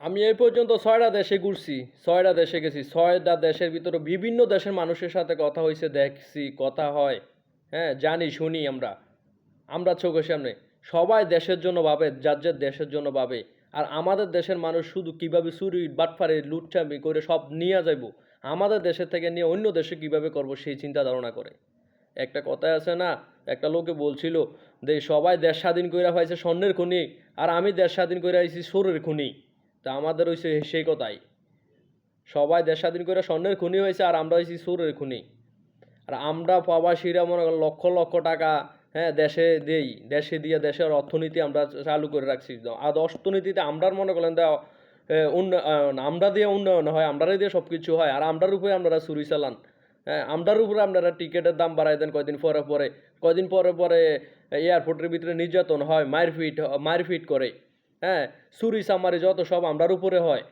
আমি এই পর্যন্ত ছয়টা দেশে ঘুরছি, ছয়টা দেশে গেছি, ছয়টা দেশের ভিতরে বিভিন্ন দেশের মানুষের সাথে কথা হয়েছে দেখছি, কথা হয় হ্যাঁ জানি, শুনি আমরা আমরা চোখের সামনে, সবাই দেশের জন্য ভাবে, যার যার দেশের জন্য ভাবে, আর আমাদের দেশের মানুষ শুধু কীভাবে চুরি, বাটফারে লুটচামি করে সব নিয়ে যাইব, আমাদের দেশের থেকে নিয়ে অন্য দেশে কীভাবে করব সেই চিন্তা ধারণা করে। একটা কথায় আছে না, একটা লোকে বলছিল যে সবাই দেশ স্বাধীন করে পাইছে স্বর্ণের খুনি, আর আমি দেশ স্বাধীন করে আইছি সোরের খনি। তা আমাদের হয়েছে সেই কথাই। সবাই দেশ স্বাধীন করে স্বর্ণের খনি হয়েছে আর আমরা হয়েছি সুরের খনি। আর আমরা প্রবাসীরা মনে করেন লক্ষ লক্ষ টাকা হ্যাঁ দেশে দেই, দেশে দিয়ে দেশের অর্থনীতি আমরা চালু করে রাখছি। আর অর্থনীতিতে আমরার মনে করেন দেওয়া উন্নয়ন আমরা দিয়ে উন্নয়ন হয় আমরাই দিয়ে সব কিছু হয়, আর আমরার উপরে আপনারা চুরি চালান। হ্যাঁ আমরার উপরে আপনারা টিকিটের দাম বাড়াই দেন কয়দিন পরে পরে। কয়দিন পরে পরে এয়ারপোর্টের ভিতরে নির্যাতন হয়, মারপিট মারপিট করে। হ্যাঁ সুরি সামারি যত সব আমরার উপরে হয়।